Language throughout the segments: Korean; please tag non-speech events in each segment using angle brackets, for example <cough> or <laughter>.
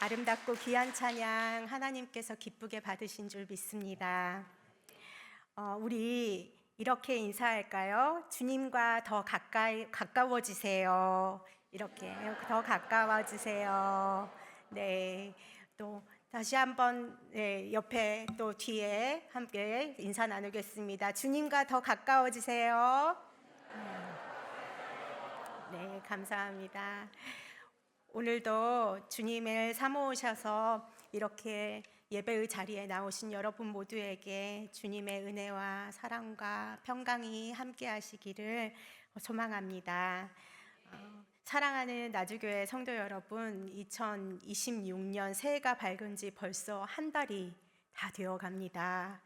아름답고 귀한 찬양 하나님께서 기쁘게 받으신 줄 믿습니다. 어, 우리 이렇게 인사할까요? 주님과 더 가까이 가까워지세요. 이렇게 더 가까워지세요. 네, 또 다시 한번 네, 옆에 또 뒤에 함께 인사 나누겠습니다. 주님과 더 가까워지세요. 네, 감사합니다. 오늘도 주님을 사모으셔서 이렇게 예배의 자리에 나오신 여러분 모두에게 주님의 은혜와 사랑과 평강이 함께 하시기를 소망합니다. 어, 사랑하는 나주교회 성도 여러분, 2026년 새해가 밝은 지 벌써 한 달이 다 되어 갑니다.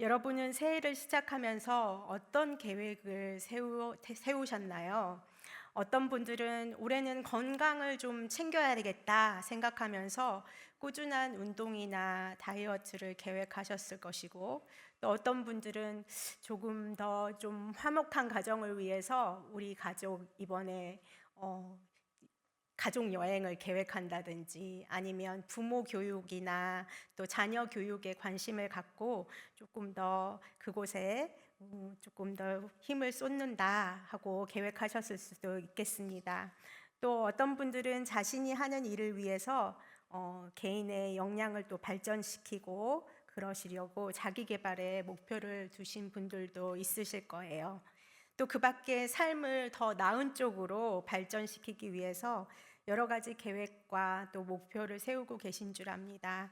여러분은 새해를 시작하면서 어떤 계획을 세우, 세우셨나요? 어떤 분들은 올해는 건강을 좀 챙겨야 되겠다 생각하면서 꾸준한 운동이나 다이어트를 계획하셨을 것이고 또 어떤 분들은 조금 더 좀 화목한 가정을 위해서 우리 가족 이번에 어, 가족 여행을 계획한다든지 아니면 부모 교육이나 또 자녀 교육에 관심을 갖고 조금 더 그곳에 음, 조금 더 힘을 쏟는다 하고 계획하셨을 수도 있겠습니다. 또 어떤 분들은 자신이 하는 일을 위해서 어, 개인의 역량을 또 발전시키고 그러시려고 자기 개발에 목표를 두신 분들도 있으실 거예요. 또 그 밖에 삶을 더 나은 쪽으로 발전시키기 위해서 여러 가지 계획과 또 목표를 세우고 계신 줄 압니다.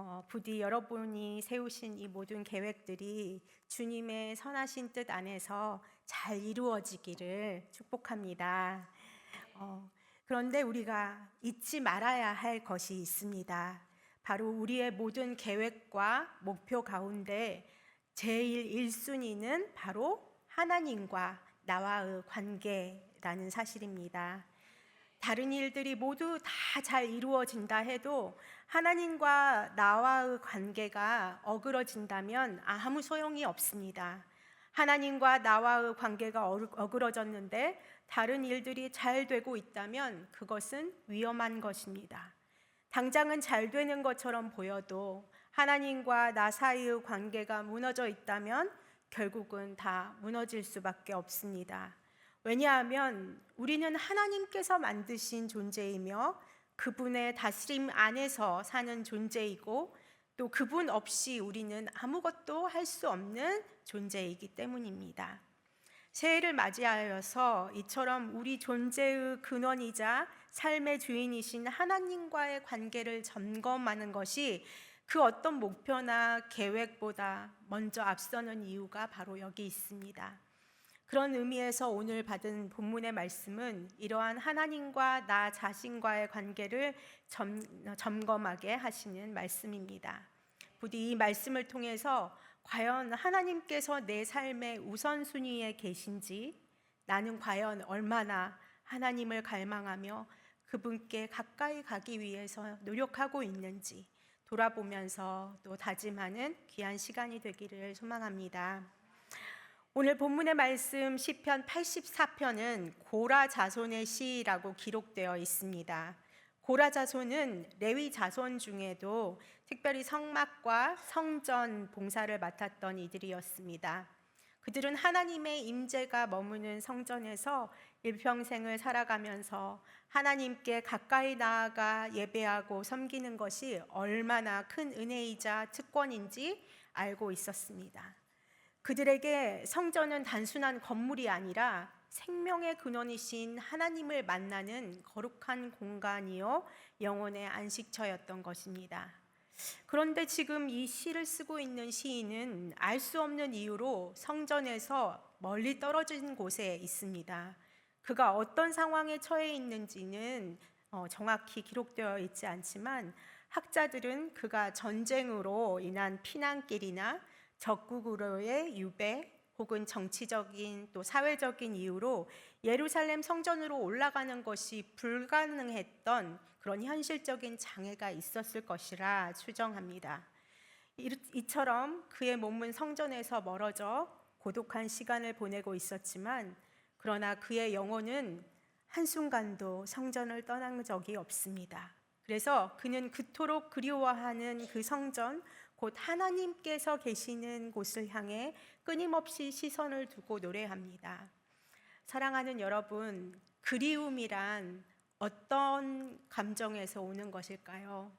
어, 부디 여러분이 세우신 이 모든 계획들이 주님의 선하신 뜻 안에서 잘 이루어지기를 축복합니다. 어, 그런데 우리가 잊지 말아야 할 것이 있습니다. 바로 우리의 모든 계획과 목표 가운데 제일 1순위는 바로 하나님과 나와의 관계라는 사실입니다. 다른 일들이 모두 다 잘 이루어진다 해도 하나님과 나와의 관계가 어그러진다면 아무 소용이 없습니다. 하나님과 나와의 관계가 어그러졌는데 다른 일들이 잘 되고 있다면 그것은 위험한 것입니다. 당장은 잘 되는 것처럼 보여도 하나님과 나 사이의 관계가 무너져 있다면 결국은 다 무너질 수밖에 없습니다. 왜냐하면 우리는 하나님께서 만드신 존재이며 그분의 다스림 안에서 사는 존재이고 또 그분 없이 우리는 아무것도 할 수 없는 존재이기 때문입니다. 새해를 맞이하여서 이처럼 우리 존재의 근원이자 삶의 주인이신 하나님과의 관계를 점검하는 것이 그 어떤 목표나 계획보다 먼저 앞서는 이유가 바로 여기 있습니다. 그런 의미에서 오늘 받은 본문의 말씀은 이러한 하나님과 나 자신과의 관계를 점, 점검하게 하시는 말씀입니다. 부디 이 말씀을 통해서 과연 하나님께서 내 삶의 우선순위에 계신지 나는 과연 얼마나 하나님을 갈망하며 그분께 가까이 가기 위해서 노력하고 있는지 돌아보면서 또 다짐하는 귀한 시간이 되기를 소망합니다. 오늘 본문의 말씀 시편 84편은 고라 자손의 시라고 기록되어 있습니다. 고라 자손은 레위 자손 중에도 특별히 성막과 성전 봉사를 맡았던 이들이었습니다. 그들은 하나님의 임재가 머무는 성전에서 일평생을 살아가면서 하나님께 가까이 나아가 예배하고 섬기는 것이 얼마나 큰 은혜이자 특권인지 알고 있었습니다. 그들에게 성전은 단순한 건물이 아니라 생명의 근원이신 하나님을 만나는 거룩한 공간이요 영혼의 안식처였던 것입니다. 그런데 지금 이 시를 쓰고 있는 시인은 알 수 없는 이유로 성전에서 멀리 떨어진 곳에 있습니다. 그가 어떤 상황에 처해 있는지는 어, 정확히 기록되어 있지 않지만 학자들은 그가 전쟁으로 인한 피난길이나 적국으로의 유배 혹은 정치적인 또 사회적인 이유로 예루살렘 성전으로 올라가는 것이 불가능했던 그런 현실적인 장애가 있었을 것이라 추정합니다. 이처럼 그의 몸은 성전에서 멀어져 고독한 시간을 보내고 있었지만 그러나 그의 영혼은 한순간도 성전을 떠난 적이 없습니다. 그래서 그는 그토록 그리워하는 그 성전, 곧 하나님께서 계시는 곳을 향해 끊임없이 시선을 두고 노래합니다. 사랑하는 여러분, 그리움이란 어떤 감정에서 오는 것일까요?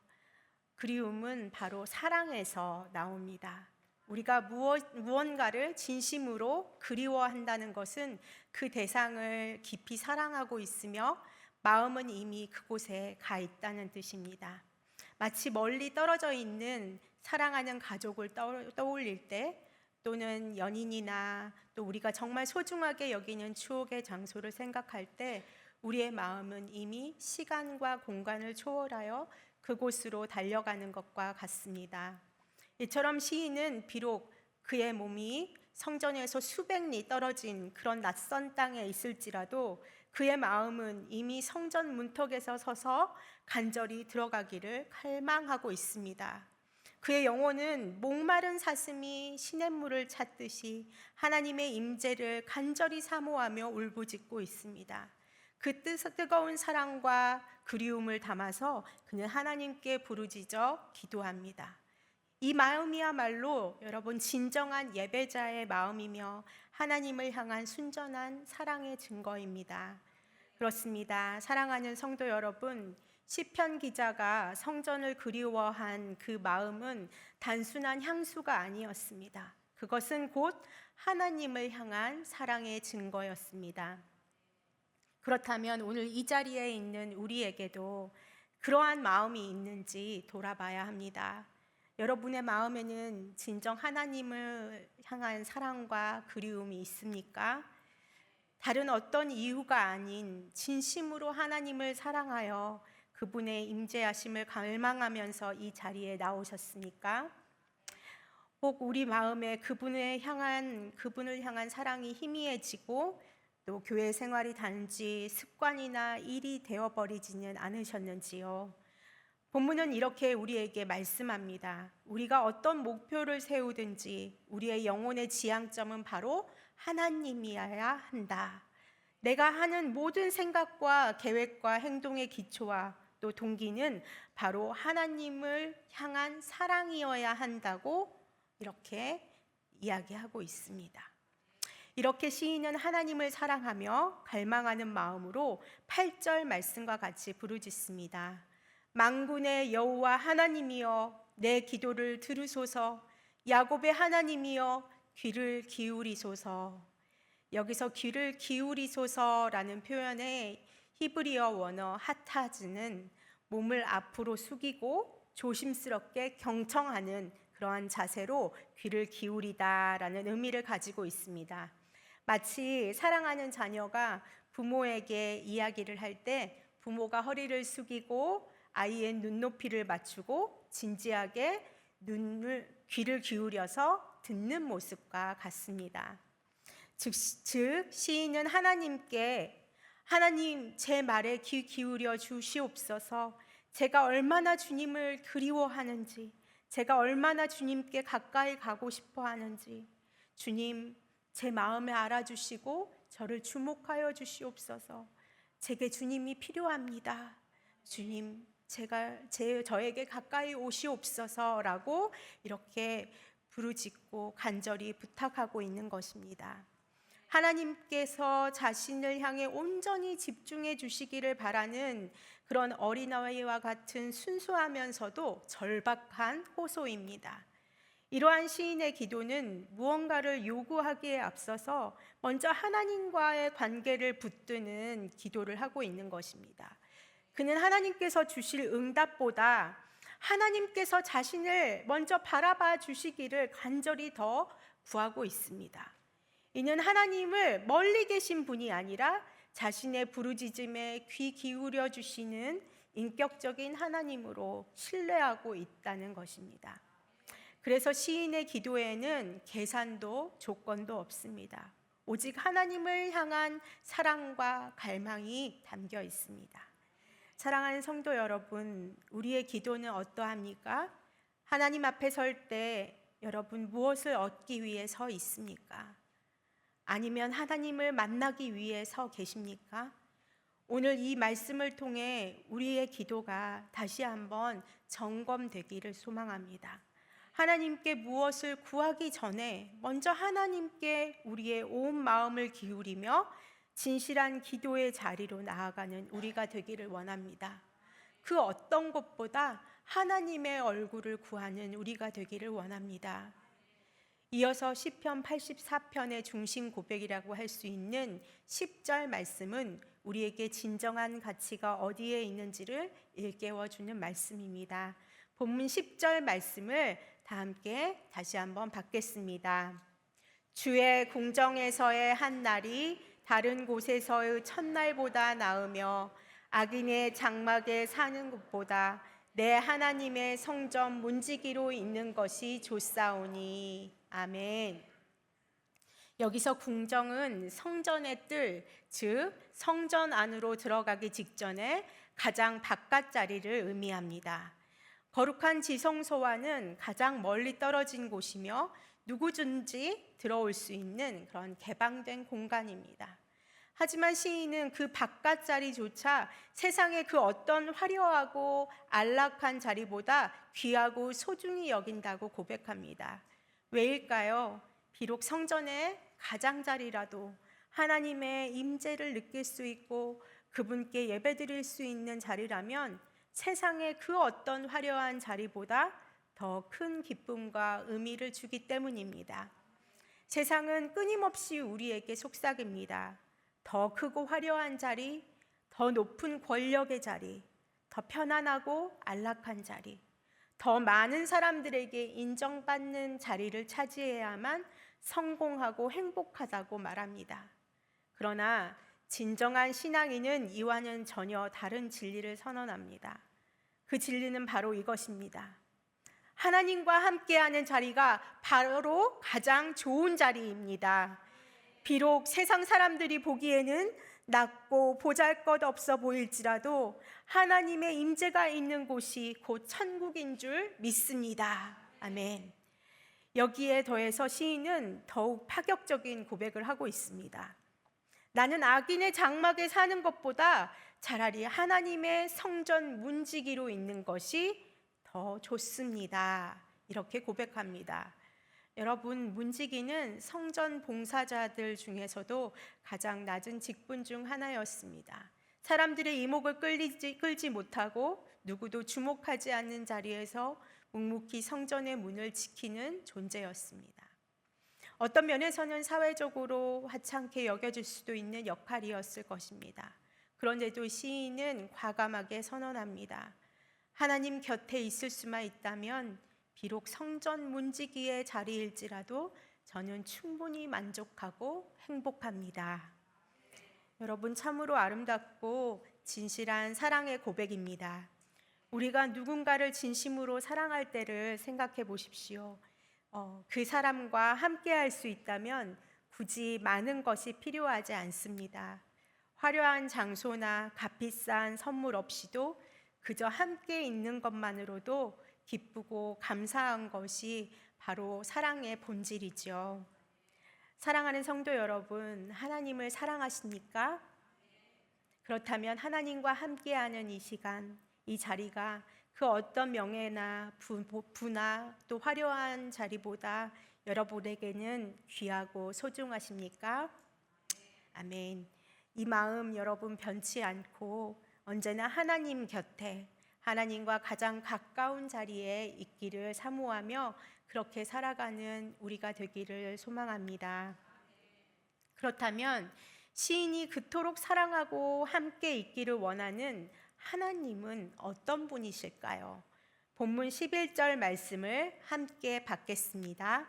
그리움은 바로 사랑에서 나옵니다. 우리가 무언가를 진심으로 그리워한다는 것은 그 대상을 깊이 사랑하고 있으며 마음은 이미 그곳에 가 있다는 뜻입니다. 마치 멀리 떨어져 있는 사랑하는 가족을 떠- 떠올릴 때 또는 연인이나 또 우리가 정말 소중하게 여기는 추억의 장소를 생각할 때 우리의 마음은 이미 시간과 공간을 초월하여 그곳으로 달려가는 것과 같습니다. 이처럼 시인은 비록 그의 몸이 성전에서 수백 리 떨어진 그런 낯선 땅에 있을지라도 그의 마음은 이미 성전 문턱에서 서서 간절히 들어가기를 갈망하고 있습니다. 그의 영혼은 목마른 사슴이 시냇물을 찾듯이 하나님의 임재를 간절히 사모하며 울부짖고 있습니다. 그 뜨- 뜨거운 사랑과 그리움을 담아서 그는 하나님께 부르짖어 기도합니다. 이 마음이야말로 여러분 진정한 예배자의 마음이며 하나님을 향한 순전한 사랑의 증거입니다. 그렇습니다. 사랑하는 성도 여러분, 시편 기자가 성전을 그리워한 그 마음은 단순한 향수가 아니었습니다. 그것은 곧 하나님을 향한 사랑의 증거였습니다. 그렇다면 오늘 이 자리에 있는 우리에게도 그러한 마음이 있는지 돌아봐야 합니다. 여러분의 마음에는 진정 하나님을 향한 사랑과 그리움이 있습니까? 다른 어떤 이유가 아닌 진심으로 하나님을 사랑하여 그분의 임재하심을 갈망하면서 이 자리에 나오셨습니까? 혹 우리 마음에 그분을 향한 그분을 향한 사랑이 희미해지고 또 교회 생활이 단지 습관이나 일이 되어 버리지는 않으셨는지요? 본문은 이렇게 우리에게 말씀합니다. 우리가 어떤 목표를 세우든지 우리의 영혼의 지향점은 바로 하나님이어야 한다. 내가 하는 모든 생각과 계획과 행동의 기초와 또 동기는 바로 하나님을 향한 사랑이어야 한다고 이렇게 이야기하고 있습니다. 이렇게 시인은 하나님을 사랑하며 갈망하는 마음으로 8절 말씀과 같이 부르짖습니다. 망군의 여호와 하나님이여 내 기도를 들으소서 야곱의 하나님이여 귀를 기울이소서 여기서 귀를 기울이소서라는 표현의 히브리어 원어 하타즈는 몸을 앞으로 숙이고 조심스럽게 경청하는 그러한 자세로 귀를 기울이다라는 의미를 가지고 있습니다. 마치 사랑하는 자녀가 부모에게 이야기를 할 때 부모가 허리를 숙이고 아이의 눈높이를 맞추고 진지하게 눈을 귀를 기울여서 듣는 모습과 같습니다. 즉, 즉 시인은 하나님께 하나님 제 말에 귀 기울여 주시옵소서. 제가 얼마나 주님을 그리워하는지, 제가 얼마나 주님께 가까이 가고 싶어 하는지, 주님 제 마음에 알아주시고 저를 주목하여 주시옵소서. 제게 주님이 필요합니다. 주님, 제가 제 저에게 가까이 오시옵소서라고 이렇게 부르짖고 간절히 부탁하고 있는 것입니다. 하나님께서 자신을 향해 온전히 집중해 주시기를 바라는 그런 어린아이와 같은 순수하면서도 절박한 호소입니다. 이러한 시인의 기도는 무언가를 요구하기에 앞서서 먼저 하나님과의 관계를 붙드는 기도를 하고 있는 것입니다. 그는 하나님께서 주실 응답보다 하나님께서 자신을 먼저 바라봐 주시기를 간절히 더 구하고 있습니다. 이는 하나님을 멀리 계신 분이 아니라 자신의 부르짖음에 귀 기울여 주시는 인격적인 하나님으로 신뢰하고 있다는 것입니다. 그래서 시인의 기도에는 계산도 조건도 없습니다. 오직 하나님을 향한 사랑과 갈망이 담겨 있습니다. 사랑하는 성도 여러분, 우리의 기도는 어떠합니까? 하나님 앞에 설 때 여러분 무엇을 얻기 위해 서 있습니까? 아니면 하나님을 만나기 위해 서 계십니까? 오늘 이 말씀을 통해 우리의 기도가 다시 한번 점검되기를 소망합니다. 하나님께 무엇을 구하기 전에 먼저 하나님께 우리의 온 마음을 기울이며 진실한 기도의 자리로 나아가는 우리가 되기를 원합니다. 그 어떤 것보다 하나님의 얼굴을 구하는 우리가 되기를 원합니다. 이어서 시편 84편의 중심 고백이라고 할 수 있는 10절 말씀은 우리에게 진정한 가치가 어디에 있는지를 일깨워 주는 말씀입니다. 본문 10절 말씀을 다 함께 다시 한번 받겠습니다. 주의 궁정에서의 한 날이 다른 곳에서의 첫날보다 나으며 악인의 장막에 사는 것보다 내 하나님의 성전 문지기로 있는 것이 좋사오니 아멘. 여기서 궁정은 성전의 뜰, 즉 성전 안으로 들어가기 직전에 가장 바깥 자리를 의미합니다. 거룩한 지성소와는 가장 멀리 떨어진 곳이며 누구든지 들어올 수 있는 그런 개방된 공간입니다. 하지만 시인은 그 바깥 자리조차 세상의 그 어떤 화려하고 안락한 자리보다 귀하고 소중히 여긴다고 고백합니다. 왜일까요? 비록 성전의 가장자리라도 하나님의 임재를 느낄 수 있고 그분께 예배드릴 수 있는 자리라면 세상의 그 어떤 화려한 자리보다 더 큰 기쁨과 의미를 주기 때문입니다. 세상은 끊임없이 우리에게 속삭입니다. 더 크고 화려한 자리, 더 높은 권력의 자리, 더 편안하고 안락한 자리, 더 많은 사람들에게 인정받는 자리를 차지해야만 성공하고 행복하다고 말합니다. 그러나 진정한 신앙인은 이와는 전혀 다른 진리를 선언합니다. 그 진리는 바로 이것입니다. 하나님과 함께하는 자리가 바로 가장 좋은 자리입니다. 비록 세상 사람들이 보기에는 낮고 보잘것 없어 보일지라도 하나님의 임재가 있는 곳이 곧 천국인 줄 믿습니다. 아멘. 여기에 더해서 시인은 더욱 파격적인 고백을 하고 있습니다. 나는 악인의 장막에 사는 것보다 차라리 하나님의 성전 문지기로 있는 것이 더 좋습니다. 이렇게 고백합니다. 여러분, 문지기는 성전 봉사자들 중에서도 가장 낮은 직분 중 하나였습니다. 사람들의 이목을 끌리지, 끌지 못하고 누구도 주목하지 않는 자리에서 묵묵히 성전의 문을 지키는 존재였습니다. 어떤 면에서는 사회적으로 하찮게 여겨질 수도 있는 역할이었을 것입니다. 그런데도 시인은 과감하게 선언합니다. 하나님 곁에 있을 수만 있다면 비록 성전 문지기의 자리일지라도 저는 충분히 만족하고 행복합니다. 여러분 참으로 아름답고 진실한 사랑의 고백입니다. 우리가 누군가를 진심으로 사랑할 때를 생각해 보십시오. 어, 그 사람과 함께 할 수 있다면 굳이 많은 것이 필요하지 않습니다. 화려한 장소나 값비싼 선물 없이도 그저 함께 있는 것만으로도 기쁘고 감사한 것이 바로 사랑의 본질이죠. 사랑하는 성도 여러분, 하나님을 사랑하십니까? 그렇다면 하나님과 함께하는 이 시간, 이 자리가 그 어떤 명예나 부, 부나 또 화려한 자리보다 여러분에게는 귀하고 소중하십니까? 아멘. 이 마음 여러분 변치 않고 언제나 하나님 곁에 하나님과 가장 가까운 자리에 있기를 사모하며 그렇게 살아가는 우리가 되기를 소망합니다. 그렇다면 시인이 그토록 사랑하고 함께 있기를 원하는 하나님은 어떤 분이실까요? 본문 11절 말씀을 함께 받겠습니다.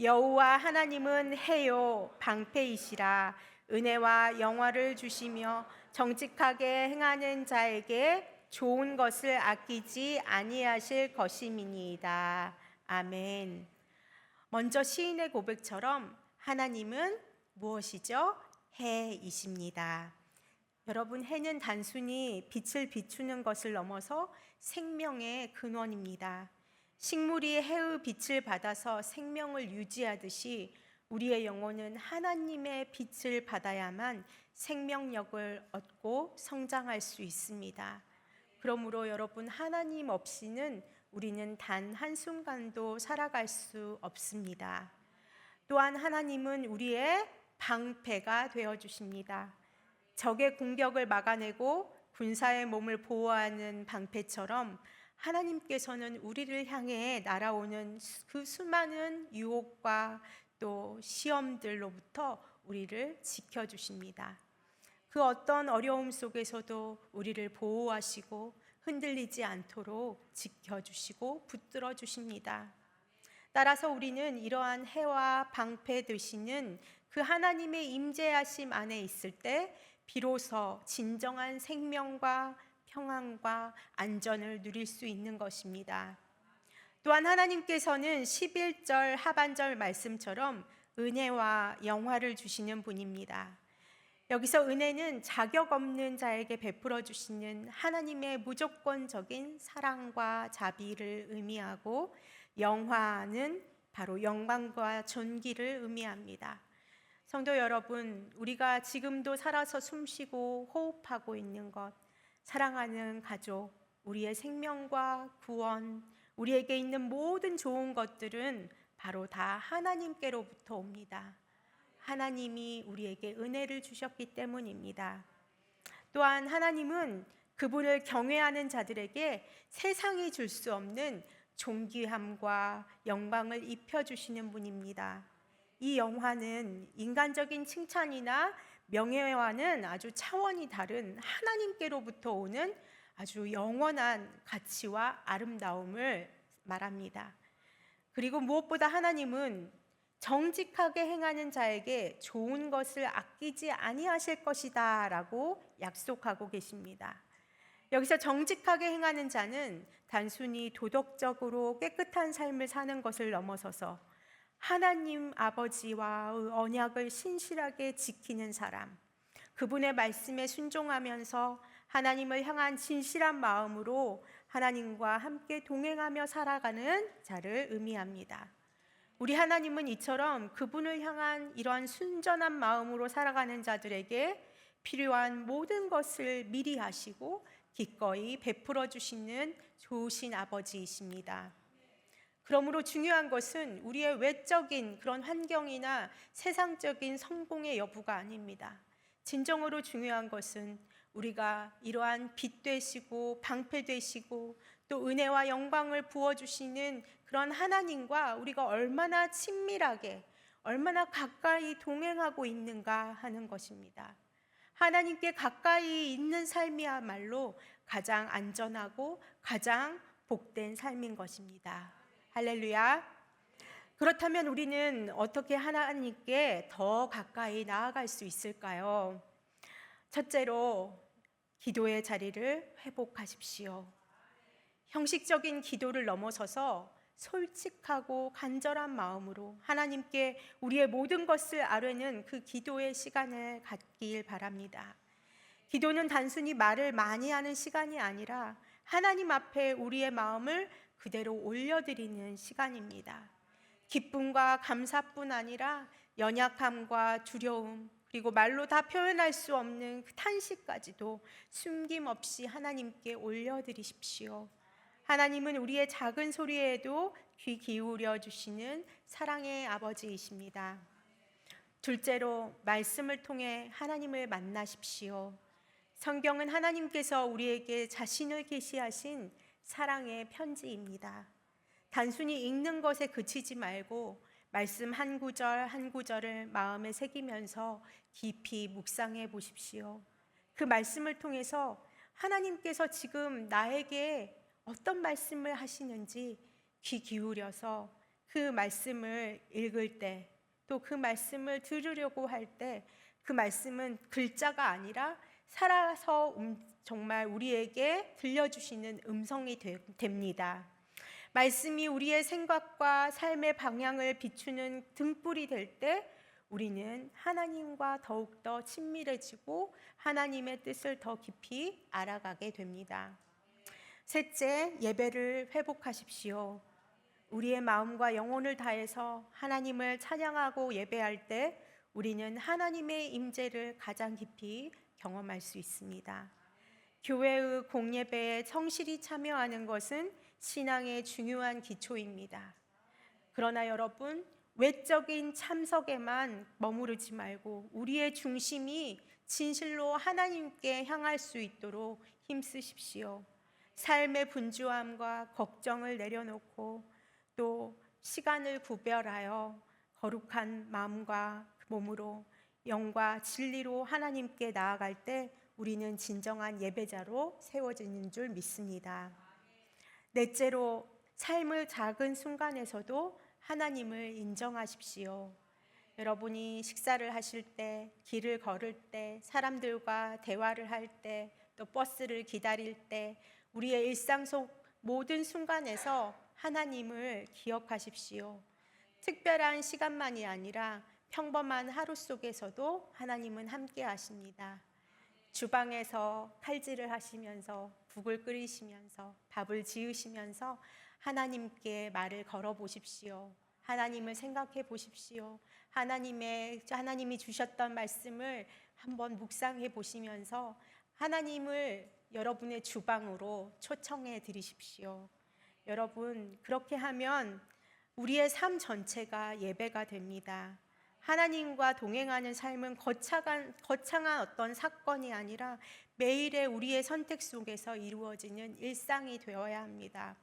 여호와 하나님은 해요 방패이시라 은혜와 영화를 주시며 정직하게 행하는 자에게 좋은 것을 아끼지 아니하실 것임이니이다. 아멘. 먼저 시인의 고백처럼 하나님은 무엇이죠? 해이십니다. 여러분, 해는 단순히 빛을 비추는 것을 넘어서 생명의 근원입니다. 식물이 해의 빛을 받아서 생명을 유지하듯이 우리의 영혼은 하나님의 빛을 받아야만 생명력을 얻고 성장할 수 있습니다. 그러므로 여러분 하나님 없이는 우리는 단 한순간도 살아갈 수 없습니다. 또한 하나님은 우리의 방패가 되어 주십니다. 적의 공격을 막아내고 군사의 몸을 보호하는 방패처럼 하나님께서는 우리를 향해 날아오는 그 수많은 유혹과 또 시험들로부터 우리를 지켜 주십니다. 그 어떤 어려움 속에서도 우리를 보호하시고 흔들리지 않도록 지켜주시고 붙들어 주십니다. 따라서 우리는 이러한 해와 방패 되시는 그 하나님의 임재하심 안에 있을 때 비로소 진정한 생명과 평안과 안전을 누릴 수 있는 것입니다. 또한 하나님께서는 11절 하반절 말씀처럼 은혜와 영화를 주시는 분입니다. 여기서 은혜는 자격 없는 자에게 베풀어 주시는 하나님의 무조건적인 사랑과 자비를 의미하고 영화는 바로 영광과 존귀를 의미합니다. 성도 여러분, 우리가 지금도 살아서 숨쉬고 호흡하고 있는 것, 사랑하는 가족, 우리의 생명과 구원, 우리에게 있는 모든 좋은 것들은 바로 다 하나님께로부터 옵니다. 하나님이 우리에게 은혜를 주셨기 때문입니다. 또한 하나님은 그분을 경외하는 자들에게 세상이 줄 수 없는 존귀함과 영광을 입혀 주시는 분입니다. 이 영화는 인간적인 칭찬이나 명예와는 아주 차원이 다른 하나님께로부터 오는 아주 영원한 가치와 아름다움을 말합니다. 그리고 무엇보다 하나님은 정직하게 행하는 자에게 좋은 것을 아끼지 아니하실 것이다라고 약속하고 계십니다. 여기서 정직하게 행하는 자는 단순히 도덕적으로 깨끗한 삶을 사는 것을 넘어서서 하나님 아버지와의 언약을 신실하게 지키는 사람, 그분의 말씀에 순종하면서 하나님을 향한 진실한 마음으로 하나님과 함께 동행하며 살아가는 자를 의미합니다. 우리 하나님은 이처럼 그분을 향한 이러한 순전한 마음으로 살아가는 자들에게 필요한 모든 것을 미리 하시고 기꺼이 베풀어 주시는 좋으신 아버지이십니다. 그러므로 중요한 것은 우리의 외적인 그런 환경이나 세상적인 성공의 여부가 아닙니다. 진정으로 중요한 것은 우리가 이러한 빛 되시고 방패 되시고 또 은혜와 영광을 부어 주시는 그런 하나님과 우리가 얼마나 친밀하게 얼마나 가까이 동행하고 있는가 하는 것입니다. 하나님께 가까이 있는 삶이야말로 가장 안전하고 가장 복된 삶인 것입니다. 할렐루야. 그렇다면 우리는 어떻게 하나님께 더 가까이 나아갈 수 있을까요? 첫째로 기도의 자리를 회복하십시오. 형식적인 기도를 넘어서서 솔직하고 간절한 마음으로 하나님께 우리의 모든 것을 아뢰는 그 기도의 시간을 갖길 바랍니다. 기도는 단순히 말을 많이 하는 시간이 아니라 하나님 앞에 우리의 마음을 그대로 올려드리는 시간입니다. 기쁨과 감사뿐 아니라 연약함과 두려움, 그리고 말로 다 표현할 수 없는 그 탄식까지도 숨김없이 하나님께 올려드리십시오. 하나님은 우리의 작은 소리에도 귀 기울여 주시는 사랑의 아버지이십니다. 둘째로 말씀을 통해 하나님을 만나십시오. 성경은 하나님께서 우리에게 자신을 계시하신 사랑의 편지입니다. 단순히 읽는 것에 그치지 말고 말씀 한 구절 한 구절을 마음에 새기면서 깊이 묵상해 보십시오. 그 말씀을 통해서 하나님께서 지금 나에게 어떤 말씀을 하시는지 귀 기울여서 그 말씀을 읽을 때 또 그 말씀을 들으려고 할 때 그 말씀은 글자가 아니라 살아서 음, 정말 우리에게 들려주시는 음성이 되, 됩니다. 말씀이 우리의 생각과 삶의 방향을 비추는 등불이 될 때 우리는 하나님과 더욱더 친밀해지고 하나님의 뜻을 더 깊이 알아가게 됩니다. 셋째, 예배를 회복하십시오. 우리의 마음과 영혼을 다해서 하나님을 찬양하고 예배할 때 우리는 하나님의 임재를 가장 깊이 경험할 수 있습니다. 교회의 공예배에 성실히 참여하는 것은 신앙의 중요한 기초입니다. 그러나 여러분, 외적인 참석에만 머무르지 말고 우리의 중심이 진실로 하나님께 향할 수 있도록 힘쓰십시오. 삶의 분주함과 걱정을 내려놓고 또 시간을 구별하여 거룩한 마음과 몸으로 영과 진리로 하나님께 나아갈 때 우리는 진정한 예배자로 세워지는 줄 믿습니다. 넷째로 삶의 작은 순간에서도 하나님을 인정하십시오. 여러분이 식사를 하실 때, 길을 걸을 때, 사람들과 대화를 할 때, 또 버스를 기다릴 때, 우리의 일상 속 모든 순간에서 하나님을 기억하십시오. 특별한 시간만이 아니라 평범한 하루 속에서도 하나님은 함께 하십니다. 주방에서 칼질을 하시면서 국을 끓이시면서 밥을 지으시면서 하나님께 말을 걸어 보십시오. 하나님을 생각해 보십시오. 하나님의 하나님이 주셨던 말씀을 한번 묵상해 보시면서 하나님을 여러분의 주방으로 초청해 드리십시오. 여러분, 그렇게 하면 우리의 삶 전체가 예배가 됩니다. 하나님과 동행하는 삶은 거창한, 거창한 어떤 사건이 아니라 매일의 우리의 선택 속에서 이루어지는 일상이 되어야 합니다.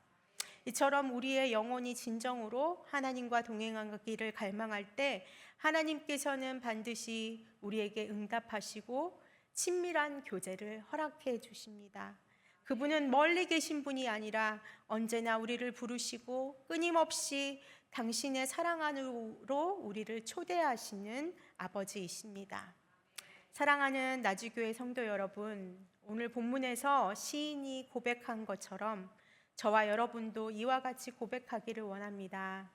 이처럼 우리의 영혼이 진정으로 하나님과 동행하기를 갈망할 때 하나님께서는 반드시 우리에게 응답하시고 친밀한 교제를 허락해 주십니다. 그분은 멀리 계신 분이 아니라 언제나 우리를 부르시고 끊임없이 당신의 사랑 안으로 우리를 초대하시는 아버지이십니다. 사랑하는 나주교회 성도 여러분, 오늘 본문에서 시인이 고백한 것처럼 저와 여러분도 이와 같이 고백하기를 원합니다.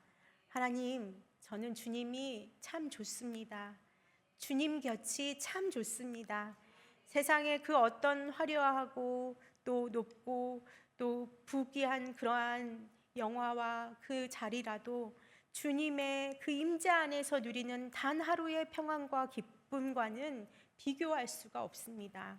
하나님, 저는 주님이 참 좋습니다. 주님 곁이 참 좋습니다. 세상의 그 어떤 화려하고 또 높고 또 부귀한 그러한 영화와 그 자리라도 주님의 그 임재 안에서 누리는 단 하루의 평안과 기쁨과는 비교할 수가 없습니다.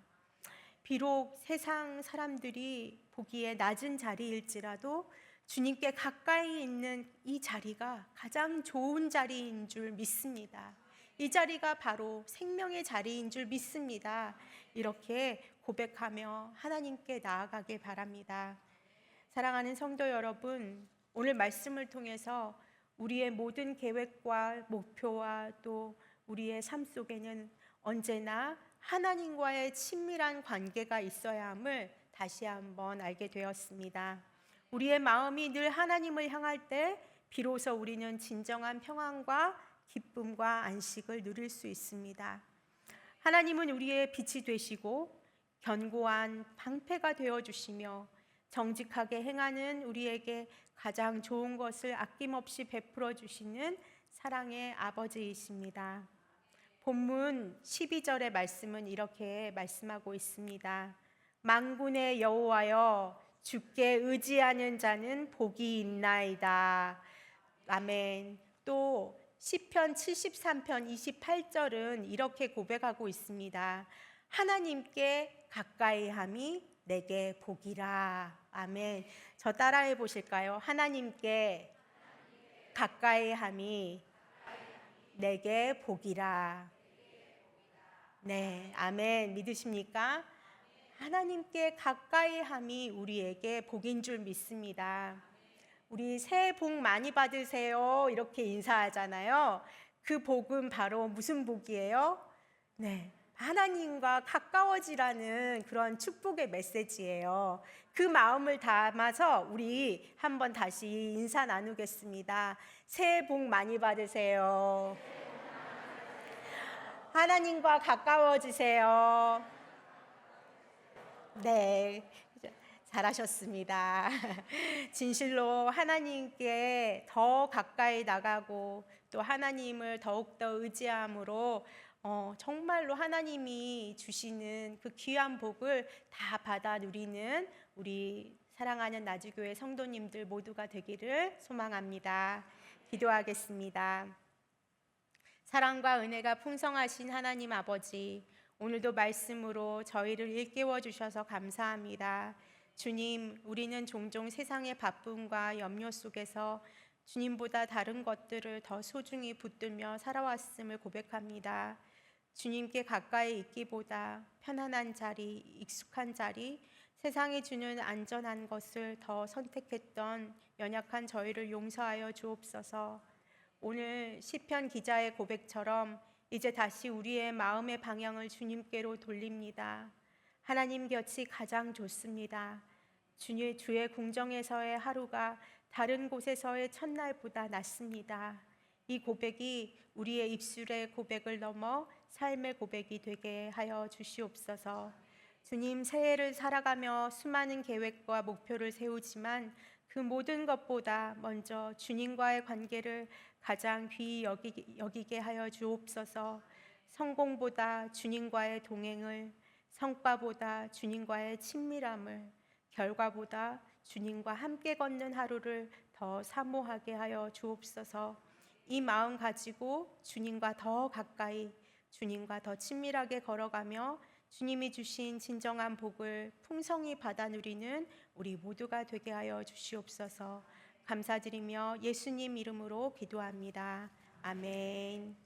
비록 세상 사람들이 보기에 낮은 자리일지라도 주님께 가까이 있는 이 자리가 가장 좋은 자리인 줄 믿습니다. 이 자리가 바로 생명의 자리인 줄 믿습니다. 이렇게 고백하며 하나님께 나아가길 바랍니다. 사랑하는 성도 여러분, 오늘 말씀을 통해서 우리의 모든 계획과 목표와 또 우리의 삶 속에는 언제나 하나님과의 친밀한 관계가 있어야 함을 다시 한번 알게 되었습니다. 우리의 마음이 늘 하나님을 향할 때 비로소 우리는 진정한 평안과 기쁨과 안식을 누릴 수 있습니다. 하나님은 우리의 빛이 되시고 견고한 방패가 되어 주시며 정직하게 행하는 우리에게 가장 좋은 것을 아낌없이 베풀어 주시는 사랑의 아버지이십니다. 본문 12절의 말씀은 이렇게 말씀하고 있습니다. 망군의 여호와여 주께 의지하는 자는 복이 있나이다. 아멘. 또 시편 73편 28절은 이렇게 고백하고 있습니다. 하나님께 가까이 함이 내게 복이라. 아멘. 저 따라해 보실까요? 하나님께 가까이 함이 내게 복이라. 네, 아멘. 믿으십니까? 하나님께 가까이 함이 우리에게 복인 줄 믿습니다. 우리 새해 복 많이 받으세요. 이렇게 인사하잖아요. 그 복은 바로 무슨 복이에요? 네. 하나님과 가까워지라는 그런 축복의 메시지예요. 그 마음을 담아서 우리 한번 다시 인사 나누겠습니다. 새해 복 많이 받으세요. 하나님과 가까워지세요. 네. 잘하셨습니다. <laughs> 진실로 하나님께 더 가까이 나가고 또 하나님을 더욱더 의지함으로 어, 정말로 하나님이 주시는 그 귀한 복을 다 받아 누리는 우리 사랑하는 나주교회 성도님들 모두가 되기를 소망합니다. 기도하겠습니다. 사랑과 은혜가 풍성하신 하나님 아버지, 오늘도 말씀으로 저희를 일깨워 주셔서 감사합니다. 주님, 우리는 종종 세상의 바쁨과 염려 속에서 주님보다 다른 것들을 더 소중히 붙들며 살아왔음을 고백합니다. 주님께 가까이 있기보다 편안한 자리, 익숙한 자리, 세상이 주는 안전한 것을 더 선택했던 연약한 저희를 용서하여 주옵소서. 오늘 시편 기자의 고백처럼 이제 다시 우리의 마음의 방향을 주님께로 돌립니다. 하나님 곁이 가장 좋습니다. 주의 주의 궁정에서의 하루가 다른 곳에서의 첫날보다 낫습니다. 이 고백이 우리의 입술의 고백을 넘어 삶의 고백이 되게 하여 주시옵소서. 주님 새해를 살아가며 수많은 계획과 목표를 세우지만 그 모든 것보다 먼저 주님과의 관계를 가장 귀히 여기, 여기게 하여 주옵소서. 성공보다 주님과의 동행을, 성과보다 주님과의 친밀함을, 결과보다 주님과 함께 걷는 하루를 더 사모하게 하여 주옵소서. 이 마음 가지고 주님과 더 가까이, 주님과 더 친밀하게 걸어가며 주님이 주신 진정한 복을 풍성히 받아 누리는 우리 모두가 되게 하여 주시옵소서. 감사드리며 예수님 이름으로 기도합니다. 아멘.